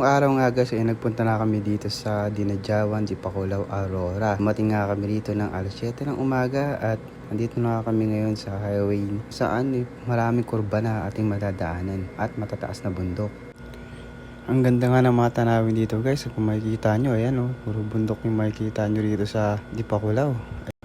Ngayong araw nga guys, ay nagpunta na kami dito sa Dinadjawan, Dipakulaw, Aurora. Mating nga kami dito ng alas 7 ng umaga at nandito na kami ngayon sa highway saan eh, maraming kurba na ating madadaanan at matataas na bundok. Ang ganda nga ng mga tanawin dito guys. Kung makikita nyo, ayan oh, puro bundok yung makikita nyo dito sa Dipakulaw.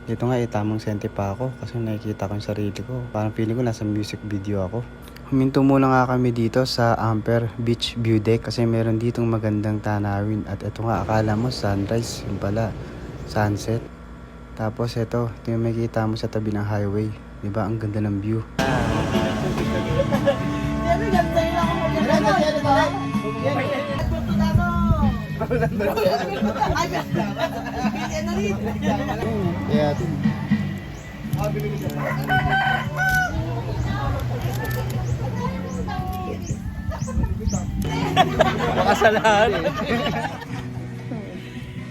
Dito nga eh, tamang sente pa ako kasi nakikita ko yung sarili ko. Parang feeling ko nasa music video ako. Huminto muna nga kami dito sa Amper Beach View Deck kasi meron ditong magandang tanawin. At ito nga, akala mo sunrise, yung pala, sunset. Tapos ito, ito yung makikita mo sa tabi ng highway. Di ba Ang ganda ng view. Kaya, Makasalahan.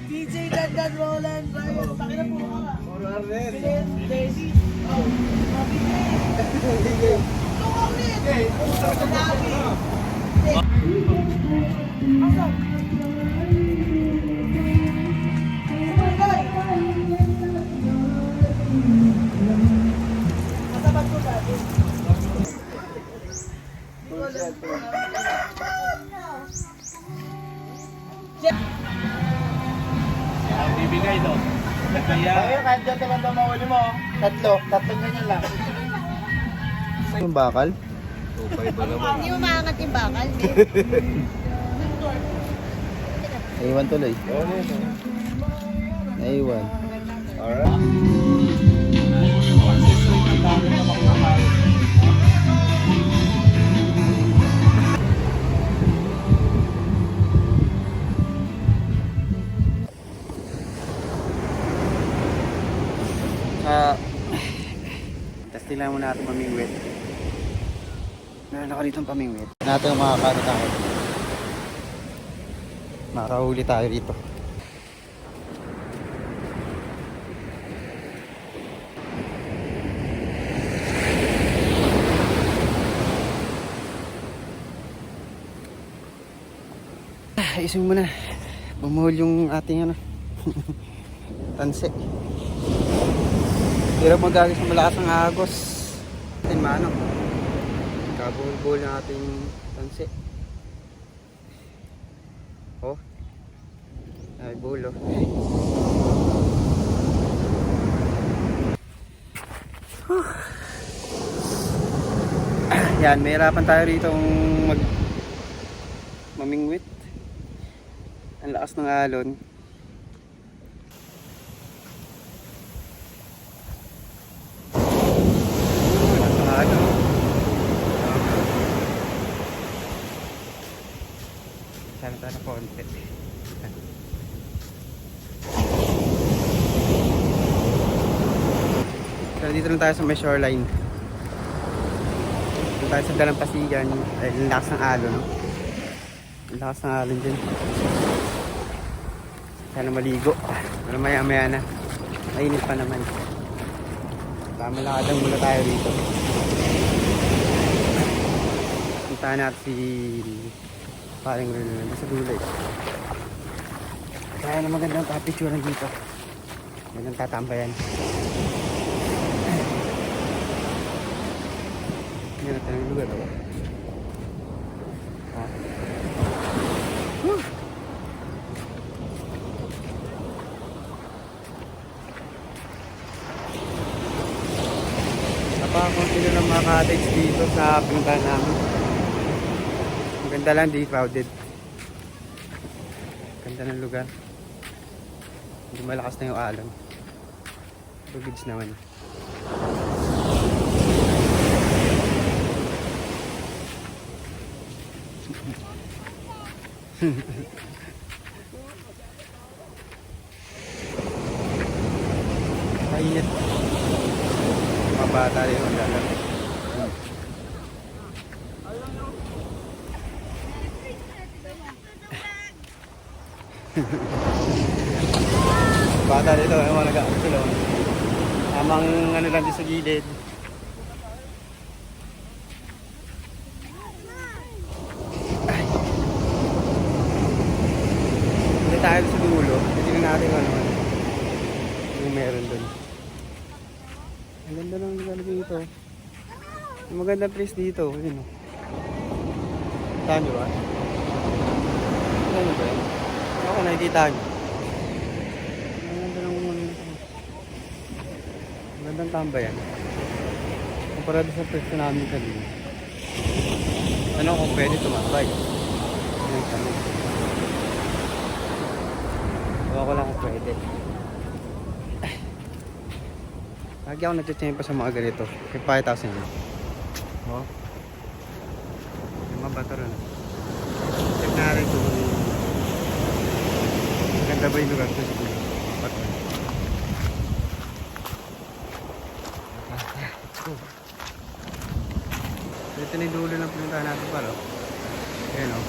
DJ Dandan Roland Brian, takin na po ka. Daisy. Oh, mabilis. Ikaw ulit. Sa Kaya, kahit dyan naman daw mahuli mo, tatlo, tatlo ganyan lang. yung bakal? Hindi mo maangat yung bakal. Naiwan tuloy. Naiwan. Ah, natin mamingwit. Meron ako dito pamingwit. Natin ang makakano tayo. Makahuli tayo dito. Ah, Isin mo na. Bumuhol yung ating ano. Tanse. Pero magagos sa malakas ng agos. Atin mano. Kabuhol-buhol na ating tanse. Oh. Ay, bulo. Yan, may hirapan tayo rito mag mamingwit. Ang lakas ng alon. Lakas ng alon. Sana tayo na konti. So dito lang tayo sa may shoreline. Dito tayo sa Dalampasigan. Ang lakas ng alon. No? Ang lakas ng alon dyan. Sana maligo. Pero maya maya na. Mainit pa naman. Tama lakadang muna tayo dito. Puntahan natin si paring Rene nandun sa dulo eh. Kaya na magandang papicturean dito. Magandang tatambayan. Hindi natin ang lugar oh. Ha? Whew! Napakunti na ng mga cottage dito sa punta namin. Maganda lang, di crowded. Ganda ng lugar. Hindi malakas na yung alon. Tugids naman. Mainit. Mga bata rin yung lalaro. Bata dito, yung mga nag-aano sila. Tamang ano lang din sa gilid. Ay. tayo sa dulo. Tingnan natin kung ano ano. Yung meron dun. Ang ganda ng lugar dito. Yung magandang place dito. Yun. Saan nyo ba? Saan nyo ba? Ako nakikita nyo. Ang ganda ng dito. Ang gandang tambayan. Kumpara sa pwesto namin kanina. Ano kung pwede tumambay? Ano yung tanong? Ewan ko lang kung pwede. Lagi ako nagtsatsayin pa sa mga ganito. Kaya pakita ko sa. Oh. Yung mga bato rin. Check natin kung maganda ba yung lugar ko sa dulo. Bato rin. Ito na yung dulo ng pinuntahan natin pala. Ayan o.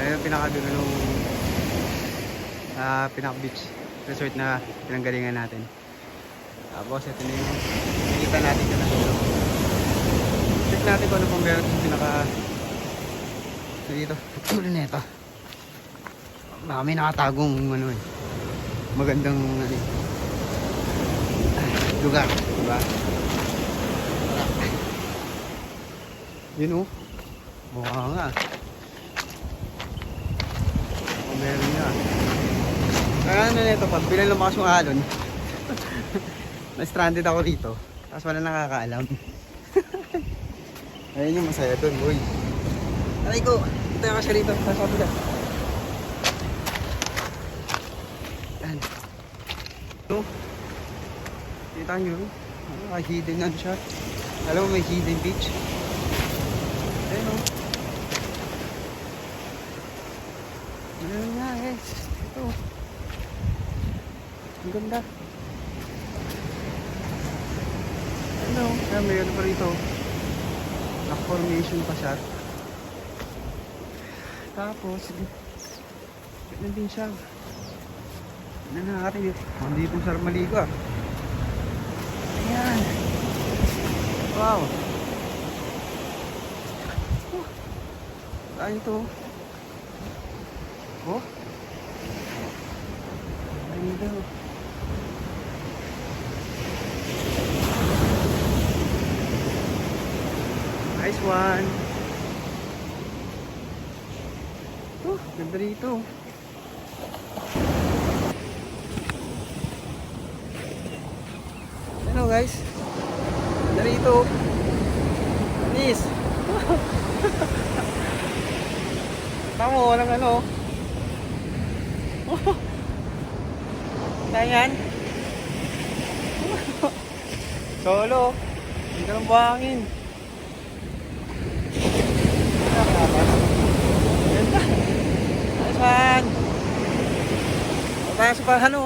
Ayan yung pinakadulo nung ah pinaka beach resort na pinanggalingan natin. Tapos ito na yung nakikita natin na. Natin kung ano pong meron sa pinaka dito. Dulo na ito. Baka may nakatagong ano eh. Magandang ano eh, lugar. Diba? Yun oh. Mukha nga. Oh, meron nga. Kaya ano nito, pag lumakas yung alon, na-stranded ako dito. Tapos wala nakakaalam. Ayun yung masaya doon, boy. Aray ko, ito yung kasya rito. Tapos ako dyan. Yan. Ito. Kita nyo. Ah, hidden yan siya. Alam mo may hidden beach. Ayun o. Ayun nga guys. Ito. Ang ganda. Ano? Kaya mayroon pa rito. Rock-formation pa siya. Tapos, ganun din siya. Ano na natin? Hindi po sarap maligo ah. Ayan. Wow. Saan ito? Oh? Ayun daw. One. Oh, ganda rito. Hello guys. Ganda rito. Nis. Tama, walang ano. Kaya yan. Solo. Hindi ka ng buhangin. One. Parang sa ano.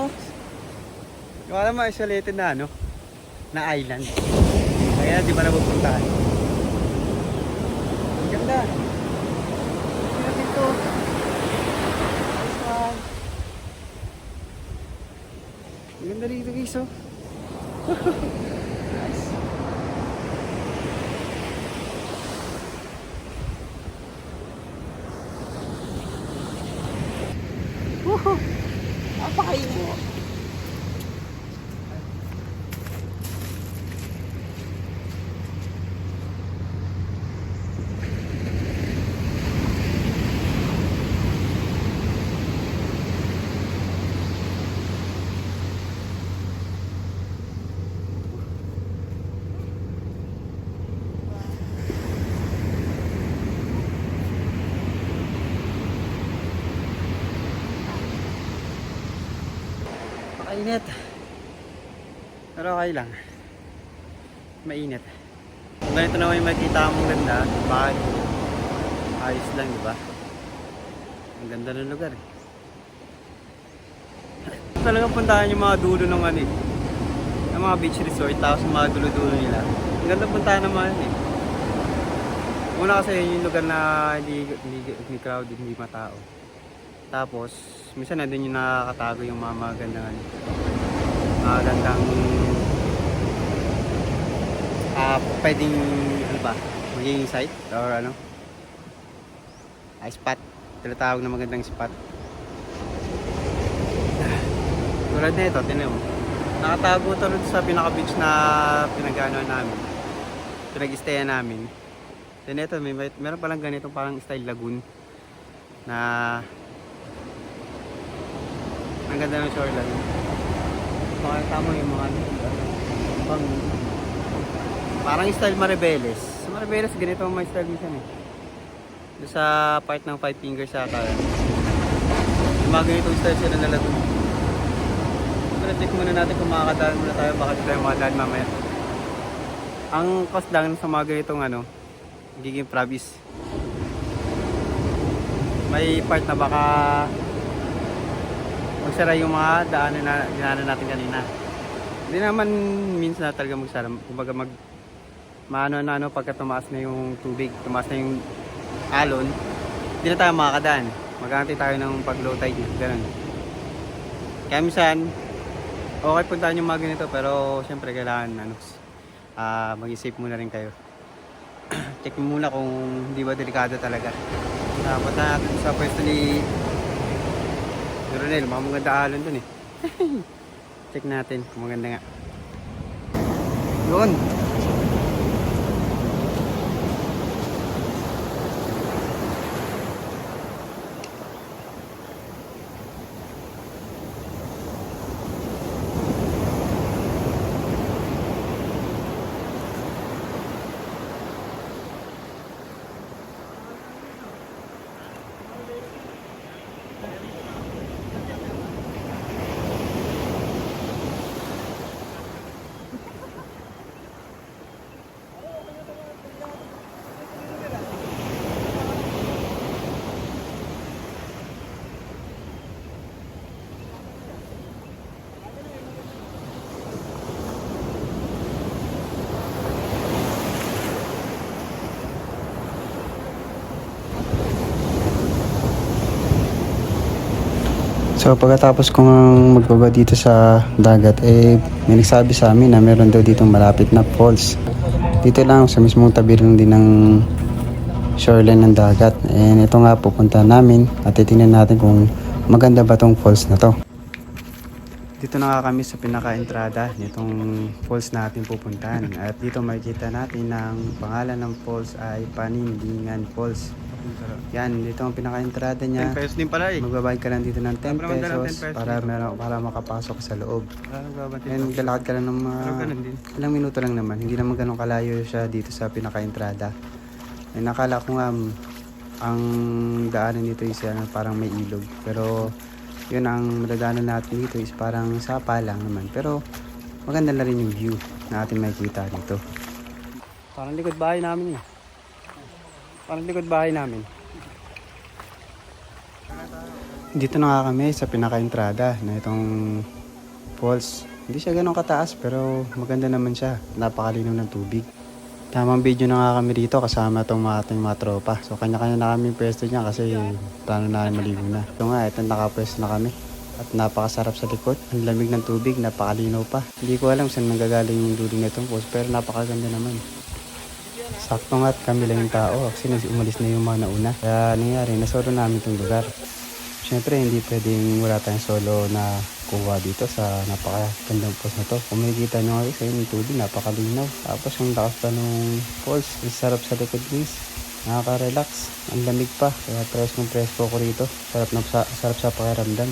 Yung alam mo, isolated na ano. Na island. Kaya di ba napupuntahan? Ang ganda. Ganda dito. One. Ang ganda dito guys oh. Mainit. Pero okay lang. Mainit. Kung ganito na may makita mong ganda, bakit? Ayos lang, di ba? Ang ganda ng lugar eh. Talagang puntahan yung mga dulo ng ano eh. Yung mga beach resort, tapos yung mga dulo-dulo nila. Ang ganda puntahan naman eh. Una kasi yun yung lugar na hindi, hindi, hindi crowded, hindi matao. Tapos, minsan na din yung nakakatago yung mga magandang magandang ah pwedeng ano ba magiging site or ano ay spot tinatawag na magandang spot Tulad na ito, tinan. Nakatago to rin sa pinaka-beach na pinagano namin. Pinag-stayan namin. Then ito, may, meron palang ganitong parang style lagoon na ang ganda ng shoreline. Mga tama yung mga ano, pang parang style Maribeles. Sa Maribeles, ganito ang may style minsan eh. Doon sa part ng five fingers sa ata. Yung mga ganitong style sila lagoon. Pero check muna natin kung makakadaan muna tayo. Baka di tayo makadaan mamaya. Ang cost lang sa mga ganitong ano, giging province. May part na baka magsara yung mga daanan na dinaanan natin kanina. Hindi naman means na talaga magsara. Kumbaga mag maano na ano pagka tumaas na yung tubig, tumaas na yung alon, hindi na tayo makakadaan. Magantay tayo ng pag low tide, ganun. Kaya minsan, okay puntahan yung mga ganito pero syempre kailangan ano, ah mag-isip muna rin kayo. Check muna kung hindi ba delikado talaga. Uh, punta natin sa pwesto ni Ronel, mga maganda alon dun eh. Check natin kung maganda nga. Yun. So pagkatapos kong magbaba dito sa dagat, eh may nagsabi sa amin na meron daw ditong malapit na falls. Dito lang sa mismong tabi lang din ng shoreline ng dagat. And ito nga pupunta namin at titingnan natin kung maganda ba tong falls na to. Dito na nga kami sa pinaka-entrada nitong falls natin pupuntahan. At dito makikita natin ng pangalan ng falls ay Panindingan Falls. Yan, dito ang pinaka-entrada niya. 10 pesos din pala eh. Magbabayad ka lang dito ng 10 Sobrang ganda ng pesos 10 pesos para, meron, para makapasok ka sa loob. Ah, nagbabatid And galakad ka lang ng mga Pero ganun din. ilang minuto lang naman. Hindi naman ganun kalayo siya dito sa pinaka-entrada. And nakala ko nga mm, ang daanan dito is ano, parang may ilog. Pero yun ang madadaanan natin dito is parang sapa lang naman. Pero maganda na rin yung view na ating makikita dito. Parang likod bahay namin eh. Parang likod bahay namin. Dito na nga kami sa pinaka-entrada na itong falls. Hindi siya ganun kataas pero maganda naman siya. Napakalinaw ng tubig. Tamang video na nga kami dito kasama itong mga ating mga tropa. So kanya-kanya na kami pwesto niya kasi plano na maligo na. So nga, ito nakapwesto na kami. At napakasarap sa likod. Ang lamig ng tubig, napakalinaw pa. Hindi ko alam saan nanggagaling yung duling na itong falls pero napakaganda naman. Sakto nga at kami lang yung tao kasi umalis na yung mga nauna. Kaya nangyari, nasolo namin itong lugar. Siyempre, hindi pwedeng wala tayong solo na kuha dito sa napakagandang falls na to. Kung makikita nyo nga kasi yung tubig, napakalinaw. Tapos yung lakas pa nung falls, ang sarap sa likod guys. Nakaka-relax. Ang lamig pa. Kaya press kong press ko ko rito. Sarap, na, sa, sarap sa pakiramdam.